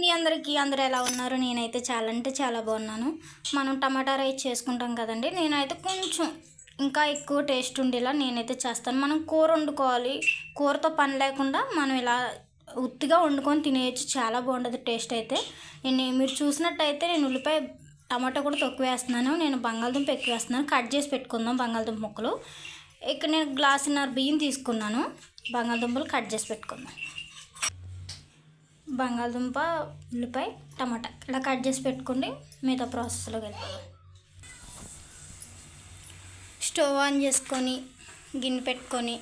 మీ అందరికీ అందరు ఎలా ఉన్నారు? నేనైతే చాలా అంటే చాలా బాగున్నాను. మనం టమాటా రైస్ చేసుకుంటాం కదండి. నేనైతే కొంచెం ఇంకా ఎక్కువ టేస్ట్ ఉండేలా నేనైతే చేస్తాను. మనం కూర వండుకోవాలి. కూరతో పని లేకుండా మనం ఇలా ఉత్తిగా వండుకొని తినేయచ్చు. చాలా బాగుంటుంది టేస్ట్ అయితే. నేను మీరు చూసినట్టయితే నేను ఉల్లిపాయ టమాటా కూడా తక్కువ వేస్తున్నాను. నేను బంగాళదుంప ఎక్కువ వేస్తున్నాను. కట్ చేసి పెట్టుకుందాం బంగాళదుంప ముక్కలు. ఇక్కడ నేను గ్లాసున్నర బియ్యం తీసుకున్నాను. బంగాళదుంపలు కట్ చేసి పెట్టుకుందాం. బంగాళదుంప ఉల్లిపాయ టమాటా. ఇలా కట్ చేసి పెట్టుకోండి మిగతా ప్రాసెస్లోకి వెళ్ళిపోదాం స్టవ్ ఆన్ చేసుకొని గిన్నె పెట్టుకొని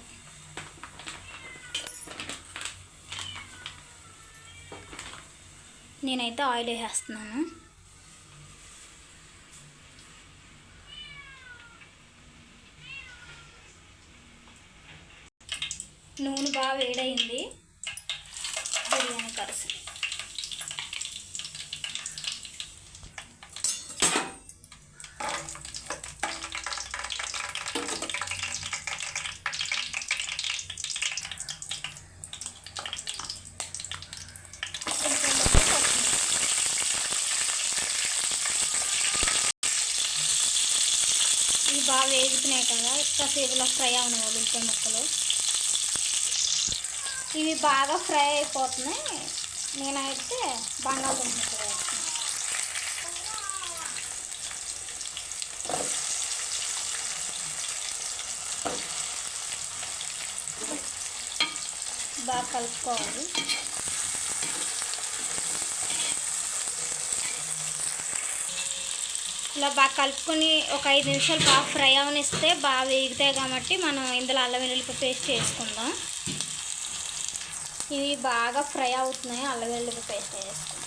నేనైతే ఆయిల్ వేసేస్తున్నాను. నూనె బాగా వేడైంది బిర్యానీ కలుసు ఇవి బాగా వేగుతున్నాయి కదా కాసేపులో ఫ్రై అవన ఉల్లిపాయ ముక్కలు. ఇవి బాగా ఫ్రై అయిపోతున్నాయి. నేనైతే బంగాళదుంప బాగా కలుపుకోవాలి. ఇలా బాగా కలుపుకొని ఒక ఐదు నిమిషాలు బాగా ఫ్రై అవనిస్తే బాగా వేగుతాయి కాబట్టి మనం ఇందులో అల్లం వెల్లుల్లి పేస్ట్ చేసుకుందాం. ఇవి బాగా ఫ్రై అవుతున్నాయి అల్లగల్లి పేస్ట్ వేసుకుందాం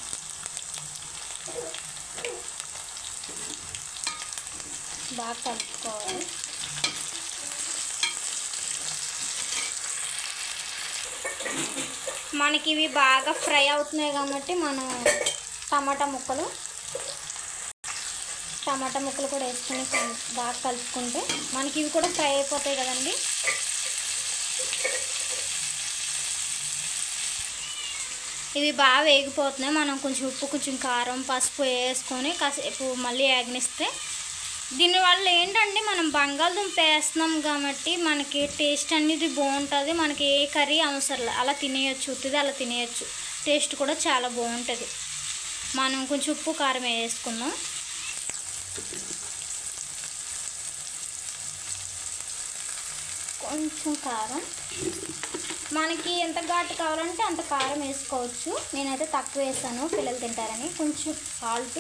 బాగా కలుపుకోవాలి. మనకి ఇవి బాగా ఫ్రై అవుతున్నాయి కాబట్టి మనం టమాటా ముక్కలు టమాటా ముక్కలు కూడా వేసుకొని బాగా కలుపుకుంటే మనకి ఇవి కూడా ఫ్రై అయిపోతాయి కదండి. ఇవి బాగా వేగిపోతున్నాయి. మనం కొంచెం ఉప్పు కొంచెం కారం పసుపు వేసుకొని కాసేపు మళ్ళీ యాగ్నిస్తే దీనివల్ల ఏంటంటే మనం బంగాళదుంప వేస్తున్నాం కాబట్టి మనకి టేస్ట్ అనేది బాగుంటుంది. మనకి ఏ కర్రీ అవసరం లే. అలా తినేయచ్చు ఉత్తిది అలా తినేయచ్చు. టేస్ట్ కూడా చాలా బాగుంటుంది. మనం కొంచెం ఉప్పు కారం వేసుకుందాం. కొంచెం కారం. మనకి ఎంత ఘాటు కావాలంటే అంత కారం వేసుకోవచ్చు. నేనైతే తక్కువ వేసాను పిల్లలు తింటారని. కొంచెం సాల్ట్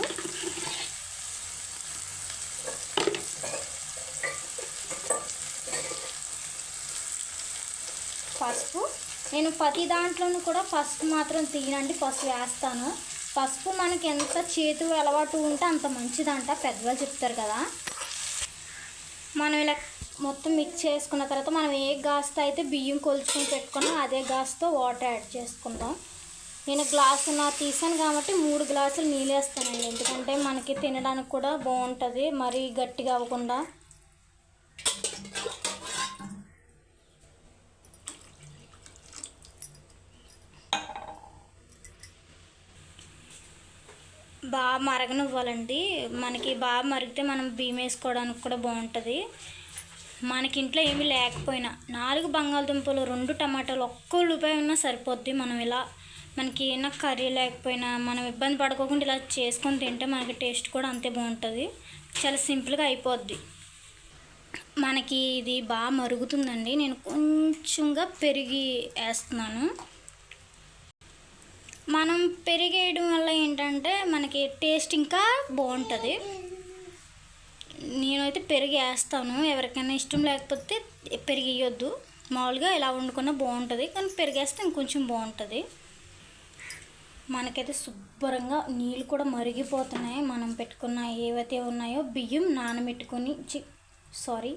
పసుపు. నేను ప్రతి దాంట్లోనూ కూడా పసుపు మాత్రం తీయనండి పసుపు వేస్తాను. పసుపు మనకి ఎంత చేతు అలవాటు ఉంటే అంత మంచిదంట పెద్దవాళ్ళు చెప్తారు కదా. మనం ఇలా మొత్తం మిక్స్ చేసుకున్న తర్వాత మనం ఏ గాస్తో అయితే బియ్యం కొలుచుకొని పెట్టుకున్నాం అదే గాస్తో వాటర్ యాడ్ చేసుకుందాం. నేను గ్లాసు నా తీసాను కాబట్టి మూడు గ్లాసులు నీళ్ళు వేస్తానండి ఎందుకంటే మనకి తినడానికి కూడా బాగుంటుంది. మరీ గట్టిగా అవ్వకుండా. బాగా మరగనివ్వాలండి. మనకి బాగా మరిగితే మనం బియ్యం వేసుకోవడానికి కూడా బాగుంటుంది. మనకి ఇంట్లో ఏమీ లేకపోయినా నాలుగు బంగాళదుంపలు రెండు టమాటాలు ఒక్క ఉల్లిపాయ ఉన్నా సరిపోద్ది. మనం ఇలా మనకి ఏమైనా కర్రీ లేకపోయినా మనం ఇబ్బంది పడుకోకుండా ఇలా చేసుకొని తింటే మనకి టేస్ట్ కూడా అంతే బాగుంటుంది. చాలా సింపుల్గా అయిపోద్ది. మనకి ఇది బాగా మరుగుతుందండి. నేను కొంచెంగా పెరిగి వేస్తున్నాను. మనం పెరిగేయడం వల్ల ఏంటంటే మనకి టేస్ట్ ఇంకా బాగుంటుంది. నేనైతే పెరిగి వేస్తాను ఎవరికైనా ఇష్టం లేకపోతే పెరిగియొద్దు. మామూలుగా ఇలా వండుకున్నా బాగుంటుంది. కానీ పెరిగేస్తే ఇంకొంచెం బాగుంటుంది. మనకైతే శుభ్రంగా నీళ్ళు కూడా మరిగిపోతున్నాయి. మనం పెట్టుకున్న ఏవైతే ఉన్నాయో బియ్యం నానబెట్టుకొని చి సారీ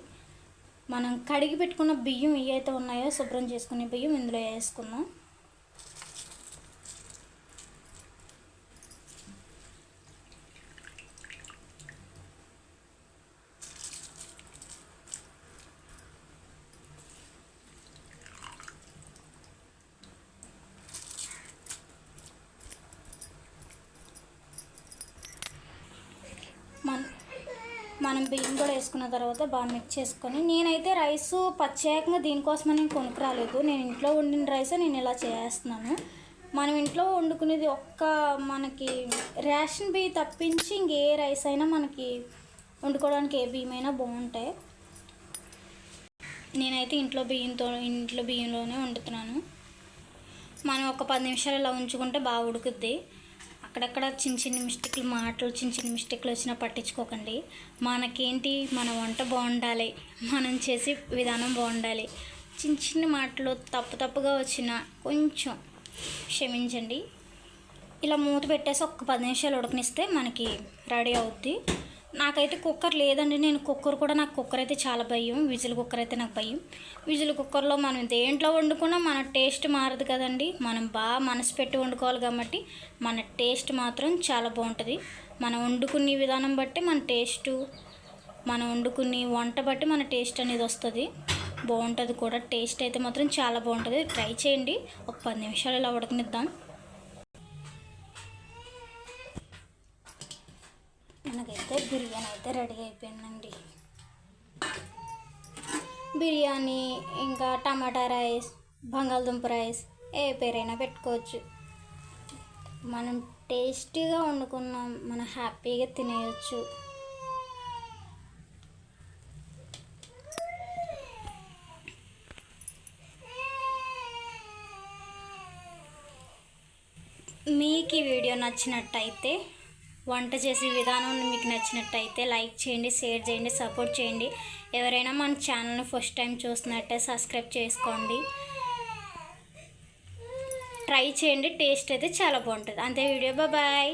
మనం కడిగి పెట్టుకున్న బియ్యం ఏవైతే ఉన్నాయో శుభ్రం చేసుకునే బియ్యం ఇందులో వేసుకుందాం. మనం బియ్యం కూడా వేసుకున్న తర్వాత బాగా మిక్స్ చేసుకొని నేనైతే రైస్ ప్రత్యేకంగా దీనికోసమని నేను కొనుక్కురాలేదు. నేను ఇంట్లో వండిన రైస్ నేను ఇలా చేస్తున్నాను. మనం ఇంట్లో వండుకునేది ఒక్క మనకి రేషన్ బియ్యం తప్పించి ఇంకే రైస్ అయినా మనకి వండుకోవడానికి ఏ బియ్యం అయినా బాగుంటాయి. నేనైతే ఇంట్లో బియ్యంతో ఇంట్లో బియ్యంలోనే వండుతున్నాను. మనం ఒక పది నిమిషాలు ఇలా ఉంచుకుంటే బాగా ఉడుకుద్ది. అక్కడక్కడ చిన్న చిన్న మిస్టేక్లు మాటలు చిన్న చిన్న మిస్టేక్లు వచ్చినా పట్టించుకోకండి. మనకేంటి? మన వంట బాగుండాలి. మనం చేసే విధానం బాగుండాలి. చిన్న చిన్న మాటలు తప్పు తప్పుగా వచ్చిన కొంచెం క్షమించండి. ఇలా మూత పెట్టేసి ఒక్క పది నిమిషాలు ఉడకనిస్తే మనకి రెడీ అవుద్ది. నాకైతే కుక్కర్ లేదండి. నేను కుక్కర్ కూడా నాకు కుక్కర్ అయితే చాలా భయం. విజిల్ కుక్కర్ అయితే నాకు భయం. విజిల్ కుక్కర్లో మనం దేంట్లో వండుకున్నా మన టేస్ట్ మారదు కదండి. మనం బాగా మనసు పెట్టి వండుకోవాలి కాబట్టి మన టేస్ట్ మాత్రం చాలా బాగుంటుంది. మనం వండుకునే విధానం బట్టి మన టేస్ట్ మనం వండుకునే వంట బట్టి మన టేస్ట్ అనేది వస్తుంది. బాగుంటుంది కూడా. టేస్ట్ అయితే మాత్రం చాలా బాగుంటుంది. ట్రై చేయండి. ఒక పది నిమిషాలు ఇలా ఉడకనిద్దాం. మనకైతే బిర్యానీ అయితే రెడీ అయిపోయిందండి. బిర్యానీ ఇంకా టమాటా రైస్ బంగాళదుంప రైస్ ఏ పేరైనా పెట్టుకోవచ్చు. మనం టేస్టీగా వండుకున్నాం మనం హ్యాపీగా తినేయచ్చు. మీకు ఈ వీడియో నచ్చినట్టయితే వంట చేసే విధానం మీకు నచ్చినట్టయితే లైక్ చేయండి షేర్ చేయండి సపోర్ట్ చేయండి. ఎవరైనా మన ఛానల్ని ఫస్ట్ టైం చూస్తున్నట్టే సబ్స్క్రైబ్ చేసుకోండి. ట్రై చేయండి టేస్ట్ అయితే చాలా బాగుంటుంది. అంతే వీడియో బాయ్